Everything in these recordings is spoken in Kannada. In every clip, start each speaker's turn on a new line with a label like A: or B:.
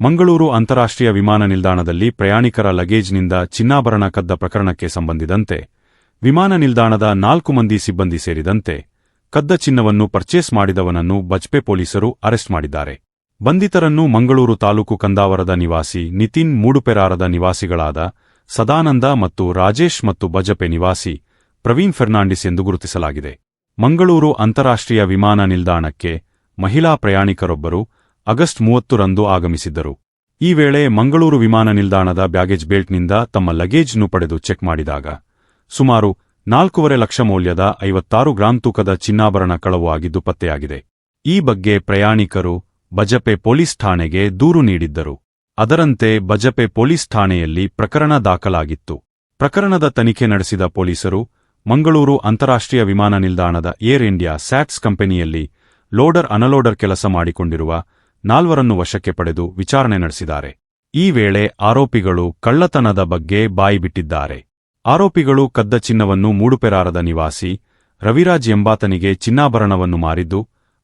A: ಮಂಗಳೂರು ಅಂತಾರಾಷ್ಟ್ರೀಯ ವಿಮಾನ ನಿಲ್ದಾಣದಲ್ಲಿ ಪ್ರಯಾಣಿಕರ ಲಗೇಜ್ನಿಂದ ಚಿನ್ನಾಭರಣ ಕದ್ದ ಪ್ರಕರಣಕ್ಕೆ ಸಂಬಂಧಿದಂತೆ ವಿಮಾನ ನಿಲ್ದಾಣದ ನಾಲ್ಕು ಮಂದಿ ಸಿಬ್ಬಂದಿ ಸೇರಿದಂತೆ ಕದ್ದ ಚಿನ್ನವನ್ನು ಪರ್ಚೇಸ್ ಮಾಡಿದವನನ್ನು ಬಜ್ಪೆ ಪೊಲೀಸರು ಅರೆಸ್ಟ್ ಮಾಡಿದ್ದಾರೆ. ಬಂಧಿತರನ್ನು ಮಂಗಳೂರು ತಾಲೂಕು ಕಂದಾವರದ ನಿವಾಸಿ ನಿತಿನ್ ಮೂಡುಪೆರಾರದ ನಿವಾಸಿಗಳಾದ ಸದಾನಂದ ಮತ್ತು ರಾಜೇಶ್ ಮತ್ತು ಬಜಪೆ ನಿವಾಸಿ ಪ್ರವೀಣ್ ಫೆರ್ನಾಂಡಿಸ್ ಎಂದು ಗುರುತಿಸಲಾಗಿದೆ. ಮಂಗಳೂರು ಅಂತಾರಾಷ್ಟ್ರೀಯ ವಿಮಾನ ನಿಲ್ದಾಣಕ್ಕೆ ಮಹಿಳಾ ಪ್ರಯಾಣಿಕರೊಬ್ಬರು ಆಗಸ್ಟ್ ಮೂವತ್ತರಂದು ಆಗಮಿಸಿದ್ದರು. ಈ ವೇಳೆ ಮಂಗಳೂರು ವಿಮಾನ ನಿಲ್ದಾಣದ ಬ್ಯಾಗೇಜ್ ಬೆಲ್ಟ್ನಿಂದ ತಮ್ಮ ಲಗೇಜ್ನು ಪಡೆದು ಚೆಕ್ ಮಾಡಿದಾಗ, ಸುಮಾರು ನಾಲ್ಕೂವರೆ ಲಕ್ಷ ಮೌಲ್ಯದ ಐವತ್ತಾರು ಗ್ರಾಂ ತೂಕದ ಚಿನ್ನಾಭರಣ ಕಳವು ಆಗಿದ್ದು ಪತ್ತೆಯಾಗಿದೆ. ಈ ಬಗ್ಗೆ ಪ್ರಯಾಣಿಕರು ಬಜಪೆ ಪೊಲೀಸ್ ಠಾಣೆಗೆ ದೂರು ನೀಡಿದ್ದರು. ಅದರಂತೆ ಬಜಪೆ ಪೊಲೀಸ್ ಠಾಣೆಯಲ್ಲಿ ಪ್ರಕರಣ ದಾಖಲಾಗಿತ್ತು. ಪ್ರಕರಣದ ತನಿಖೆ ನಡೆಸಿದ ಪೊಲೀಸರು ಮಂಗಳೂರು ಅಂತಾರಾಷ್ಟ್ರೀಯ ವಿಮಾನ ನಿಲ್ದಾಣದ ಏರ್ ಇಂಡಿಯಾ ಸ್ಯಾಟ್ಸ್ ಕಂಪನಿಯಲ್ಲಿ ಲೋಡರ್ ಅನಲೋಡರ್ ಕೆಲಸ ಮಾಡಿಕೊಂಡಿರುವ ನಾಲ್ವರನ್ನು ವಶಕ್ಕೆ ಪಡೆದು ವಿಚಾರಣೆ ನಡೆಸಿದ್ದಾರೆ. ಈ ವೇಳೆ ಆರೋಪಿಗಳು ಕಳ್ಳತನದ ಬಗ್ಗೆ ಬಾಯಿಬಿಟ್ಟಿದ್ದಾರೆ ಆರೋಪಿಗಳು ಕದ್ದ ಚಿನ್ನವನ್ನು ಮೂಡುಪೆರಾರದ ನಿವಾಸಿ ರವಿರಾಜ್ ಎಂಬಾತನಿಗೆ ಚಿನ್ನಾಭರಣವನ್ನು ಮಾರಿದ್ದು,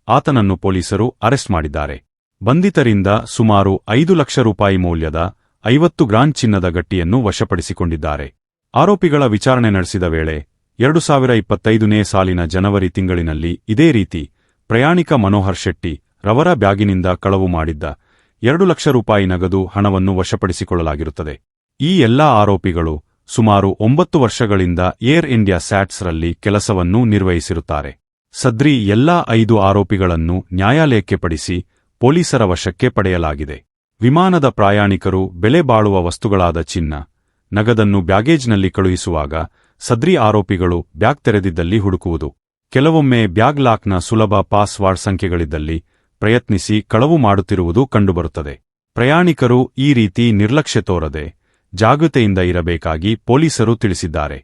A: ಆತನನ್ನು ಪೊಲೀಸರು ಅರೆಸ್ಟ್ ಮಾಡಿದ್ದಾರೆ. ಬಂಧಿತರಿಂದ ಸುಮಾರು ಐದು ಲಕ್ಷ ರೂಪಾಯಿ ಮೌಲ್ಯದ ಐವತ್ತು ಗ್ರಾಂ ಚಿನ್ನದ ಗಟ್ಟಿಯನ್ನು ವಶಪಡಿಸಿಕೊಂಡಿದ್ದಾರೆ. ಆರೋಪಿಗಳ ವಿಚಾರಣೆ ನಡೆಸಿದ ವೇಳೆ ಎರಡು ಸಾವಿರ ಇಪ್ಪತ್ತೈದನೇ ಸಾಲಿನ ಜನವರಿ ತಿಂಗಳಿನಲ್ಲಿ ಇದೇ ರೀತಿ ಪ್ರಯಾಣಿಕ ಮನೋಹರ್ ಶೆಟ್ಟಿ ರವರ ಬ್ಯಾಗಿನಿಂದ ಕಳವು ಮಾಡಿದ್ದ ಎರಡು ಲಕ್ಷ ರೂಪಾಯಿ ನಗದು ಹಣವನ್ನು ವಶಪಡಿಸಿಕೊಳ್ಳಲಾಗಿರುತ್ತದೆ. ಈ ಎಲ್ಲಾ ಆರೋಪಿಗಳು ಸುಮಾರು ಒಂಬತ್ತು ವರ್ಷಗಳಿಂದ ಏರ್ ಇಂಡಿಯಾ ಸ್ಯಾಟ್ಸ್ರಲ್ಲಿ ಕೆಲಸವನ್ನು ನಿರ್ವಹಿಸಿರುತ್ತಾರೆ. ಸದ್ರಿ ಎಲ್ಲಾ ಐದು ಆರೋಪಿಗಳನ್ನು ನ್ಯಾಯಾಲಯಕ್ಕೆ ಪಡಿಸಿ ಪೊಲೀಸರ ವಶಕ್ಕೆ ಪಡೆಯಲಾಗಿದೆ. ವಿಮಾನದ ಪ್ರಯಾಣಿಕರು ಬೆಲೆ ಬಾಳುವ ವಸ್ತುಗಳಾದ ಚಿನ್ನ, ನಗದನ್ನು ಬ್ಯಾಗೇಜ್ನಲ್ಲಿ ಕಳುಹಿಸುವಾಗ ಸದ್ರಿ ಆರೋಪಿಗಳು ಬ್ಯಾಗ್ ತೆರೆದಿದ್ದಲ್ಲಿ ಹುಡುಕುವುದು. ಕೆಲವೊಮ್ಮೆ ಬ್ಯಾಗ್ ಲಾಕ್ನ ಸುಲಭ ಪಾಸ್ವರ್ಡ್ ಸಂಖ್ಯೆಗಳಿದ್ದಲ್ಲಿ ಪ್ರಯತ್ನಿಸಿ ಕಳವು ಮಾಡುತ್ತಿರುವುದು ಕಂಡುಬರುತ್ತದೆ. ಪ್ರಯಾಣಿಕರು ಈ ರೀತಿ ನಿರ್ಲಕ್ಷ್ಯ ತೋರದೆ ಜಾಗೃತೆಯಿಂದ ಇರಬೇಕಾಗಿ ಪೊಲೀಸರು ತಿಳಿಸಿದ್ದಾರೆ.